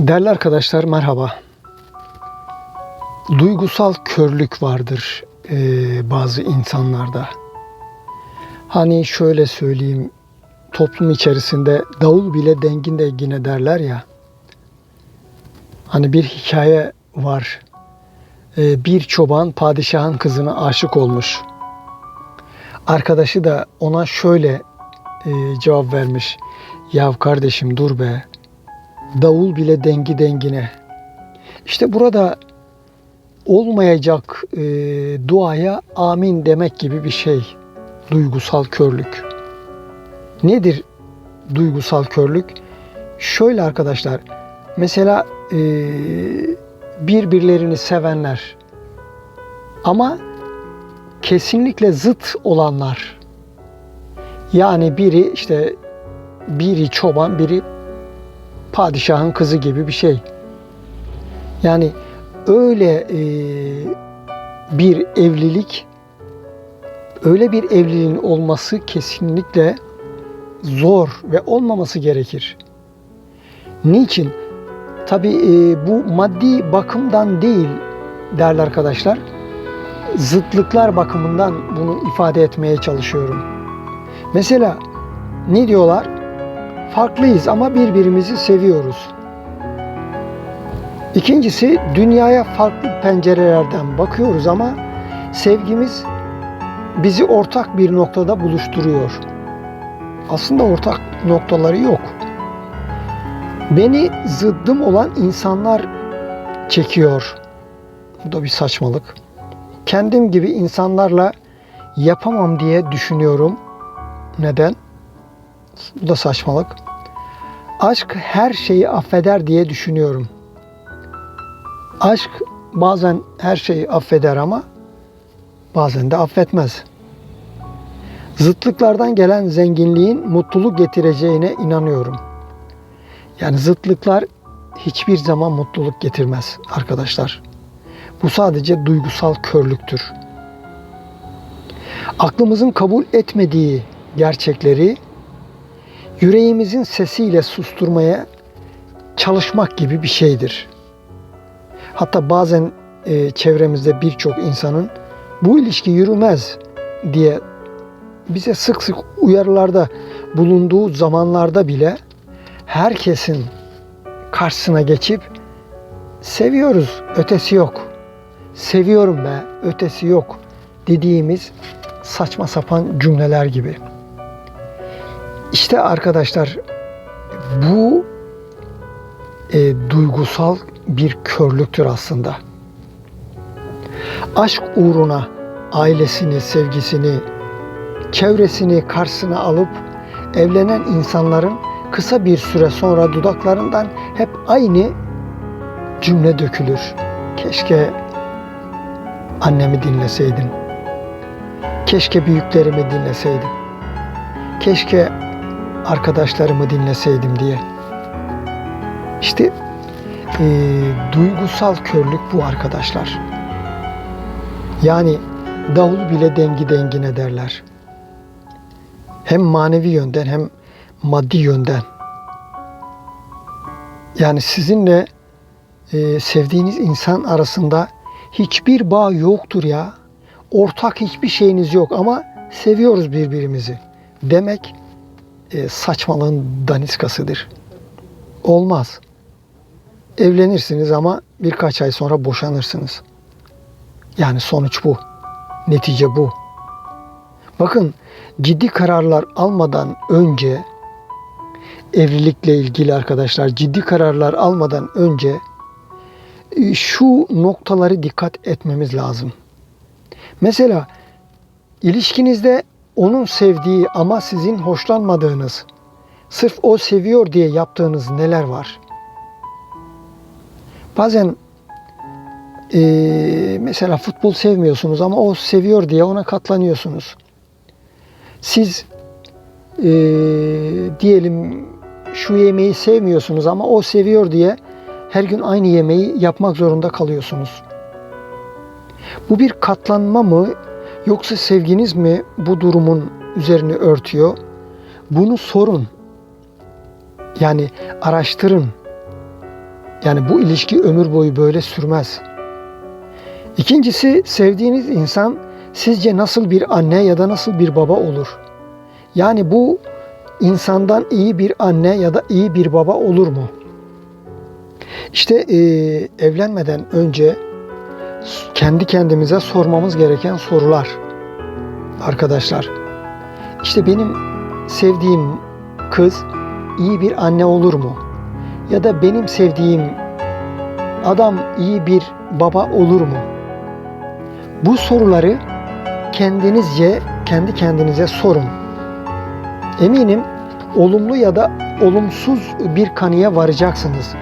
Değerli arkadaşlar merhaba. Duygusal körlük vardır eee, bazı insanlarda. Hani şöyle söyleyeyim, toplum içerisinde davul bile dengin dengine derler ya. Hani bir hikaye var. Eee, bir çoban padişahın kızına aşık olmuş. Arkadaşı da ona şöyle eee, cevap vermiş. Yav kardeşim dur be, davul bile dengi dengine. İşte burada olmayacak e, duaya amin demek gibi bir şey. Duygusal körlük. Nedir duygusal körlük? Şöyle arkadaşlar. Mesela e, birbirlerini sevenler ama kesinlikle zıt olanlar. Yani biri işte biri çoban, biri padişahın kızı gibi bir şey. Yani öyle e, bir evlilik, öyle bir evliliğin olması kesinlikle zor ve olmaması gerekir. Niçin? Tabi bu maddi bakımdan değil değerli arkadaşlar. Zıtlıklar bakımından bunu ifade etmeye çalışıyorum. Mesela ne diyorlar? Farklıyız ama birbirimizi seviyoruz. İkincisi dünyaya farklı pencerelerden bakıyoruz ama sevgimiz bizi ortak bir noktada buluşturuyor. Aslında ortak noktaları yok. Beni zıddım olan insanlar çekiyor. Bu da bir saçmalık. Kendim gibi insanlarla yapamam diye düşünüyorum. Neden? Bu da saçmalık. Aşk her şeyi affeder diye düşünüyorum. Aşk bazen her şeyi affeder ama bazen de affetmez. Zıtlıklardan gelen zenginliğin mutluluk getireceğine inanıyorum. Yani zıtlıklar hiçbir zaman mutluluk getirmez arkadaşlar. Bu sadece duygusal körlüktür. Aklımızın kabul etmediği gerçekleri yüreğimizin sesiyle susturmaya çalışmak gibi bir şeydir. Hatta bazen e, çevremizde birçok insanın bu ilişki yürümez diye bize sık sık uyarılarda bulunduğu zamanlarda bile herkesin karşısına geçip seviyoruz, ötesi yok. Seviyorum be, ötesi yok dediğimiz saçma sapan cümleler gibi. İşte arkadaşlar bu e, duygusal bir körlüktür aslında. Aşk uğruna ailesini, sevgisini, çevresini karşısına alıp evlenen insanların kısa bir süre sonra dudaklarından hep aynı cümle dökülür. Keşke annemi dinleseydim. Keşke büyüklerimi dinleseydim. Keşke arkadaşlarımı dinleseydim diye. İşte e, duygusal körlük bu arkadaşlar. Yani davul bile dengi dengine derler. Hem manevi yönden hem maddi yönden. Yani sizinle e, sevdiğiniz insan arasında hiçbir bağ yoktur ya. Ortak hiçbir şeyiniz yok ama seviyoruz birbirimizi. Demek e, saçmalığın daniskasıdır. Olmaz. Evlenirsiniz ama birkaç ay sonra boşanırsınız. Yani sonuç bu. Netice bu. Bakın ciddi kararlar almadan önce evlilikle ilgili arkadaşlar ciddi kararlar almadan önce e, şu noktaları dikkat etmemiz lazım. Mesela ilişkinizde onun sevdiği ama sizin hoşlanmadığınız, sırf o seviyor diye yaptığınız neler var? Bazen e, mesela futbol sevmiyorsunuz ama o seviyor diye ona katlanıyorsunuz. Siz e, diyelim şu yemeği sevmiyorsunuz ama o seviyor diye her gün aynı yemeği yapmak zorunda kalıyorsunuz. Bu bir katlanma mı Yoksa sevginiz mi bu durumun üzerini örtüyor? Bunu sorun. Yani araştırın. Yani bu ilişki ömür boyu böyle sürmez. İkincisi sevdiğiniz insan sizce nasıl bir anne ya da nasıl bir baba olur? Yani bu insandan iyi bir anne ya da iyi bir baba olur mu? İşte e, evlenmeden önce kendi kendimize sormamız gereken sorular arkadaşlar. İşte benim sevdiğim kız iyi bir anne olur mu? Ya da benim sevdiğim adam iyi bir baba olur mu? Bu soruları kendinizce, kendi kendinize sorun. Eminim olumlu ya da olumsuz bir kanıya varacaksınız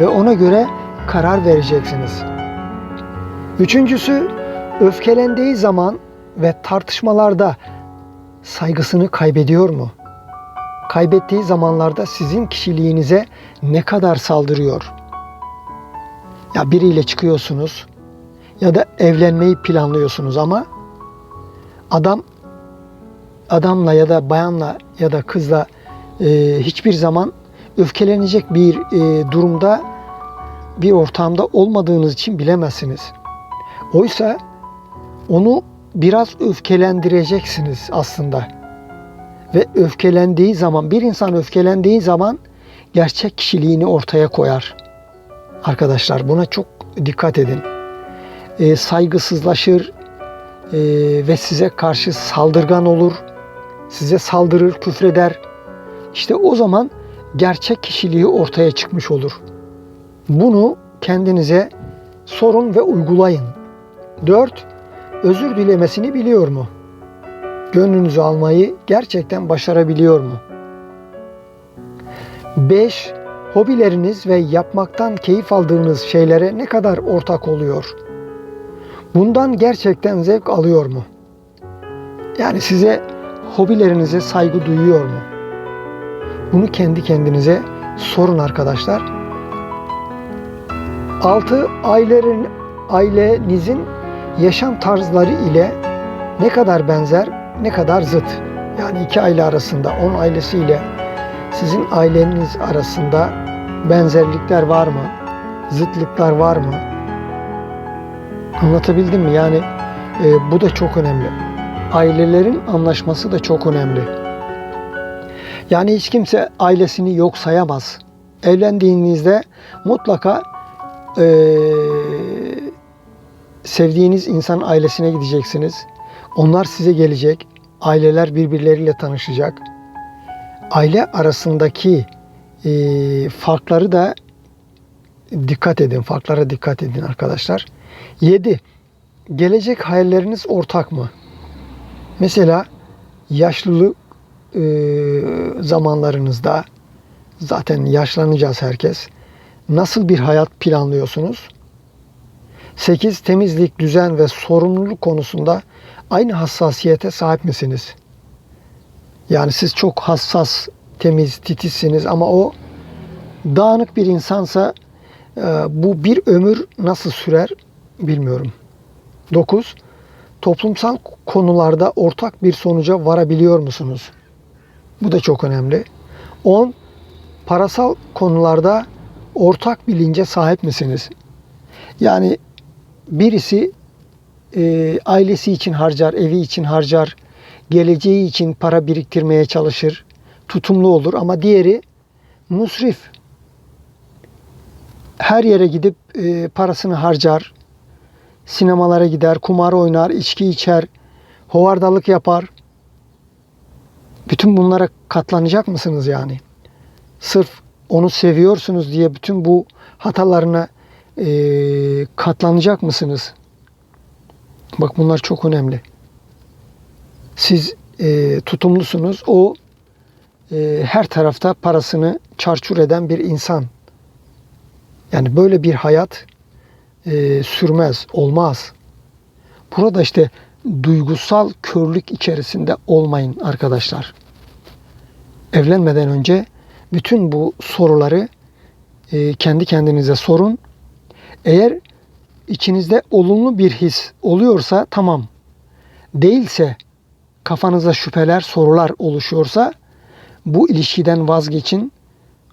ve ona göre karar vereceksiniz. Üçüncüsü, öfkelendiği zaman ve tartışmalarda saygısını kaybediyor mu? Kaybettiği zamanlarda sizin kişiliğinize ne kadar saldırıyor? Ya biriyle çıkıyorsunuz ya da evlenmeyi planlıyorsunuz ama adam adamla ya da bayanla ya da kızla e, hiçbir zaman öfkelenecek bir e, durumda bir ortamda olmadığınız için bilemezsiniz. Oysa onu biraz öfkelendireceksiniz aslında. Ve öfkelendiği zaman, bir insan öfkelendiği zaman gerçek kişiliğini ortaya koyar. Arkadaşlar buna çok dikkat edin. E, saygısızlaşır e, ve size karşı saldırgan olur. Size saldırır, küfreder. İşte o zaman gerçek kişiliği ortaya çıkmış olur. Bunu kendinize sorun ve uygulayın. 4. Özür dilemesini biliyor mu? Gönlünüzü almayı gerçekten başarabiliyor mu? 5. Hobileriniz ve yapmaktan keyif aldığınız şeylere ne kadar ortak oluyor? Bundan gerçekten zevk alıyor mu? Yani size hobilerinize saygı duyuyor mu? Bunu kendi kendinize sorun arkadaşlar. 6. Ailelerin, ailenizin yaşam tarzları ile ne kadar benzer, ne kadar zıt. Yani iki aile arasında, onun ailesiyle sizin aileniz arasında benzerlikler var mı? Zıtlıklar var mı? Anlatabildim mi? Yani e, bu da çok önemli. Ailelerin anlaşması da çok önemli. Yani hiç kimse ailesini yok sayamaz. Evlendiğinizde mutlaka e, sevdiğiniz insan ailesine gideceksiniz. Onlar size gelecek. Aileler birbirleriyle tanışacak. Aile arasındaki e, farkları da dikkat edin. Farklara dikkat edin arkadaşlar. 7. Gelecek hayalleriniz ortak mı? Mesela yaşlılık e, zamanlarınızda zaten yaşlanacağız herkes. Nasıl bir hayat planlıyorsunuz? 8. Temizlik, düzen ve sorumluluk konusunda aynı hassasiyete sahip misiniz? Yani siz çok hassas, temiz, titizsiniz ama o dağınık bir insansa e, bu bir ömür nasıl sürer bilmiyorum. 9. Toplumsal konularda ortak bir sonuca varabiliyor musunuz? Bu da çok önemli. 10. Parasal konularda ortak bilince sahip misiniz? Yani birisi e, ailesi için harcar, evi için harcar, geleceği için para biriktirmeye çalışır, tutumlu olur ama diğeri musrif. Her yere gidip e, parasını harcar, sinemalara gider, kumar oynar, içki içer, hovardalık yapar. Bütün bunlara katlanacak mısınız yani? Sırf onu seviyorsunuz diye bütün bu hatalarına e, katlanacak mısınız? Bak bunlar çok önemli. Siz e, tutumlusunuz. O e, her tarafta parasını çarçur eden bir insan. Yani böyle bir hayat e, sürmez, olmaz. Burada işte duygusal körlük içerisinde olmayın arkadaşlar. Evlenmeden önce bütün bu soruları e, kendi kendinize sorun. Eğer içinizde olumlu bir his oluyorsa tamam. Değilse kafanıza şüpheler, sorular oluşuyorsa bu ilişkiden vazgeçin.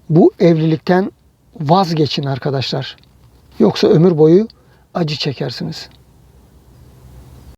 Bu evlilikten vazgeçin arkadaşlar. Yoksa ömür boyu acı çekersiniz.